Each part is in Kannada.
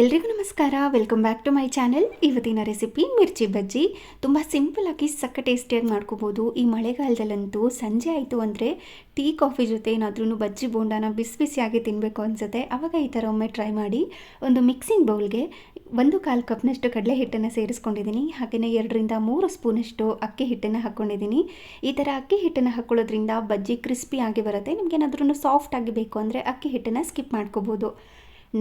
ಎಲ್ರಿಗೂ ನಮಸ್ಕಾರ. Welcome back to my channel ಇವತ್ತಿನ ರೆಸಿಪಿ ಮಿರ್ಚಿ ಬಜ್ಜಿ. ತುಂಬ ಸಿಂಪಲಾಗಿ ಸಕ್ಕ ಟೇಸ್ಟಿಯಾಗಿ ಮಾಡ್ಕೋಬೋದು. ಈ ಮಳೆಗಾಲದಲ್ಲಂತೂ ಸಂಜೆ ಆಯಿತು ಅಂದರೆ ಟೀ, ಕಾಫಿ ಜೊತೆ ಏನಾದ್ರೂ ಬಜ್ಜಿ ಬೋಂಡಾನ ಬಿಸಿ ಬಿಸಿಯಾಗಿ ತಿನ್ನಬೇಕು ಅನಿಸುತ್ತೆ. ಆವಾಗ ಈ ಥರ ಒಮ್ಮೆ ಟ್ರೈ ಮಾಡಿ ಒಂದು ಮಿಕ್ಸಿಂಗ್ ಬೌಲ್ಗೆ ಒಂದು ಕಾಲು ಕಪ್ನಷ್ಟು ಕಡಲೆ ಹಿಟ್ಟನ್ನು ಸೇರಿಸ್ಕೊಂಡಿದ್ದೀನಿ. ಹಾಗೆಯೇ ಎರಡರಿಂದ ಮೂರು ಸ್ಪೂನಷ್ಟು ಅಕ್ಕಿ ಹಿಟ್ಟನ್ನು ಹಾಕ್ಕೊಂಡಿದ್ದೀನಿ. ಈ ಥರ ಅಕ್ಕಿ ಹಿಟ್ಟನ್ನು ಹಾಕ್ಕೊಳ್ಳೋದ್ರಿಂದ ಬಜ್ಜಿ ಕ್ರಿಸ್ಪಿ ಆಗಿ ಬರುತ್ತೆ. ನಿಮ್ಗೇನಾದ್ರೂ ಸಾಫ್ಟ್ ಆಗಿ ಬೇಕು ಅಂದರೆ ಅಕ್ಕಿ ಹಿಟ್ಟನ್ನು ಸ್ಕಿಪ್ ಮಾಡ್ಕೋಬೋದು.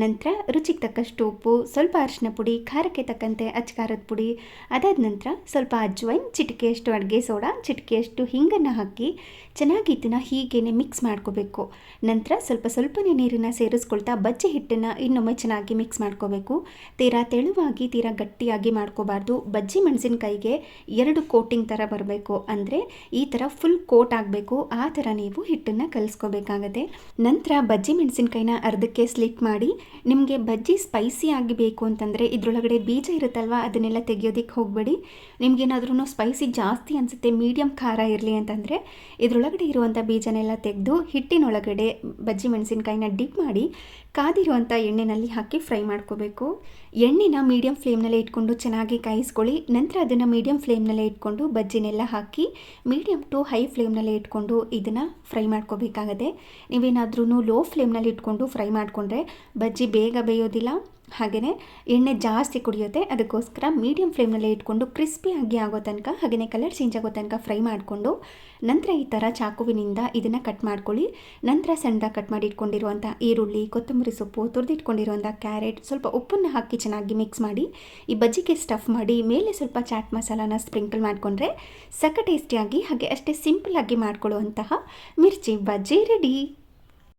ನಂತರ ರುಚಿಗೆ ತಕ್ಕಷ್ಟು ಉಪ್ಪು, ಸ್ವಲ್ಪ ಅರಿಶಿನ ಪುಡಿ, ಖಾರಕ್ಕೆ ತಕ್ಕಂತೆ ಅಚ್ಕಾರದ ಪುಡಿ, ಅದಾದ ನಂತರ ಸ್ವಲ್ಪ ಅಜ್ವೈನ್, ಚಿಟಿಕೆಯಷ್ಟು ಅಡುಗೆ ಸೋಡಾ, ಚಿಟಿಕೆಯಷ್ಟು ಹಿಂಗನ್ನು ಹಾಕಿ ಚೆನ್ನಾಗಿ ಇದನ್ನು ಹೀಗೇನೆ ಮಿಕ್ಸ್ ಮಾಡ್ಕೋಬೇಕು. ನಂತರ ಸ್ವಲ್ಪ ಸ್ವಲ್ಪನೇ ನೀರನ್ನು ಸೇರಿಸ್ಕೊಳ್ತಾ ಬಜ್ಜಿ ಹಿಟ್ಟನ್ನು ಇನ್ನೊಮ್ಮೆ ಚೆನ್ನಾಗಿ ಮಿಕ್ಸ್ ಮಾಡ್ಕೋಬೇಕು. ತೀರಾ ತೆಳುವಾಗಿ, ತೀರಾ ಗಟ್ಟಿಯಾಗಿ ಮಾಡ್ಕೋಬಾರ್ದು. ಬಜ್ಜಿ ಮೆಣಸಿನಕಾಯಿಗೆ ಎರಡು ಕೋಟಿಂಗ್ ಥರ ಬರಬೇಕು. ಅಂದರೆ ಈ ಥರ ಫುಲ್ ಕೋಟ್ ಆಗಬೇಕು. ಆ ಥರ ನೀವು ಹಿಟ್ಟನ್ನು ಕಲಿಸ್ಕೋಬೇಕಾಗತ್ತೆ. ನಂತರ ಬಜ್ಜಿ ಮೆಣಸಿನಕಾಯಿನ ಅರ್ಧಕ್ಕೆ ಸ್ಲಿಟ್ ಮಾಡಿ ನಿಮಗೆ ಬಜ್ಜಿ ಸ್ಪೈಸಿ ಆಗಿ ಬೇಕು ಅಂತಂದರೆ ಇದರೊಳಗಡೆ ಬೀಜ ಇರುತ್ತಲ್ವ, ಅದನ್ನೆಲ್ಲ ತೆಗೆಯೋದಕ್ಕೆ ಹೋಗಬೇಡಿ. ನಿಮಗೇನಾದ್ರೂ ಸ್ಪೈಸಿ ಜಾಸ್ತಿ ಅನಿಸುತ್ತೆ ಮೀಡಿಯಮ್ ಖಾರ ಇರಲಿ ಅಂತಂದರೆ ಇದರೊಳಗಡೆ ಇರುವಂಥ ಬೀಜನೆಲ್ಲ ತೆಗೆದು ಹಿಟ್ಟಿನೊಳಗಡೆ ಬಜ್ಜಿ ಮೆಣಸಿನಕಾಯಿನ ಡಿಪ್ ಮಾಡಿ ಕಾದಿರುವಂಥ ಎಣ್ಣೆನಲ್ಲಿ ಹಾಕಿ ಫ್ರೈ ಮಾಡ್ಕೋಬೇಕು. ಎಣ್ಣೆನ ಮೀಡಿಯಮ್ ಫ್ಲೇಮ್ನಲ್ಲೇ ಇಟ್ಕೊಂಡು ಚೆನ್ನಾಗಿ ಕಾಯಿಸ್ಕೊಳ್ಳಿ, ನಂತರ ಅದನ್ನು ಮೀಡಿಯಮ್ ಫ್ಲೇಮ್ನಲ್ಲೇ ಇಟ್ಕೊಂಡು ಬಜ್ಜಿನೆಲ್ಲ ಹಾಕಿ ಮೀಡಿಯಮ್ ಟು ಹೈ ಫ್ಲೇಮ್ನಲ್ಲೇ ಇಟ್ಕೊಂಡು ಇದನ್ನು ಫ್ರೈ ಮಾಡ್ಕೋಬೇಕಾಗತ್ತೆ. ನೀವೇನಾದ್ರೂ ಲೋ ಫ್ಲೇಮ್ನಲ್ಲಿ ಇಟ್ಕೊಂಡು ಫ್ರೈ ಮಾಡಿಕೊಂಡ್ರೆ ಬಜ್ಜಿ ಬೇಗ ಬೇಯೋದಿಲ್ಲ ಹಾಗೆಯೇ ಎಣ್ಣೆ ಜಾಸ್ತಿ ಕುಡಿಯುತ್ತೆ. ಅದಕ್ಕೋಸ್ಕರ ಮೀಡಿಯಂ ಫ್ಲೇಮ್ನಲ್ಲೇ ಇಟ್ಕೊಂಡು ಕ್ರಿಸ್ಪಿಯಾಗಿ ಆಗೋ ತನಕ ಹಾಗೆಯೇ ಕಲರ್ ಚೇಂಜ್ ಆಗೋ ತನಕ ಫ್ರೈ ಮಾಡಿಕೊಂಡು, ನಂತರ ಈ ಥರ ಚಾಕುವಿನಿಂದ ಇದನ್ನು ಕಟ್ ಮಾಡ್ಕೊಳ್ಳಿ. ನಂತರ ಸಣ್ಣದಾಗಿ ಕಟ್ ಮಾಡಿ ಇಟ್ಕೊಂಡಿರುವಂಥ ಈರುಳ್ಳಿ, ಕೊತ್ತಂಬರಿ ಸೊಪ್ಪು ತುರಿದಿಟ್ಕೊಂಡಿರುವಂಥ ಕ್ಯಾರೆಟ್ ಸ್ವಲ್ಪ ಉಪ್ಪನ್ನು ಹಾಕಿ ಚೆನ್ನಾಗಿ ಮಿಕ್ಸ್ ಮಾಡಿ, ಈ ಬಜ್ಜಿಗೆ ಸ್ಟಫ್ ಮಾಡಿ, ಮೇಲೆ ಸ್ವಲ್ಪ ಚಾಟ್ ಮಸಾಲಾನ ಸ್ಪ್ರಿಂಕಲ್ ಮಾಡಿಕೊಂಡ್ರೆ ಸಕ್ಕ ಟೇಸ್ಟಿಯಾಗಿ ಹಾಗೆ ಅಷ್ಟೇ ಸಿಂಪಲ್ಲಾಗಿ ಮಾಡ್ಕೊಳ್ಳುವಂತಹ ಮಿರ್ಚಿ ಬಜ್ಜಿ ರೆಡಿ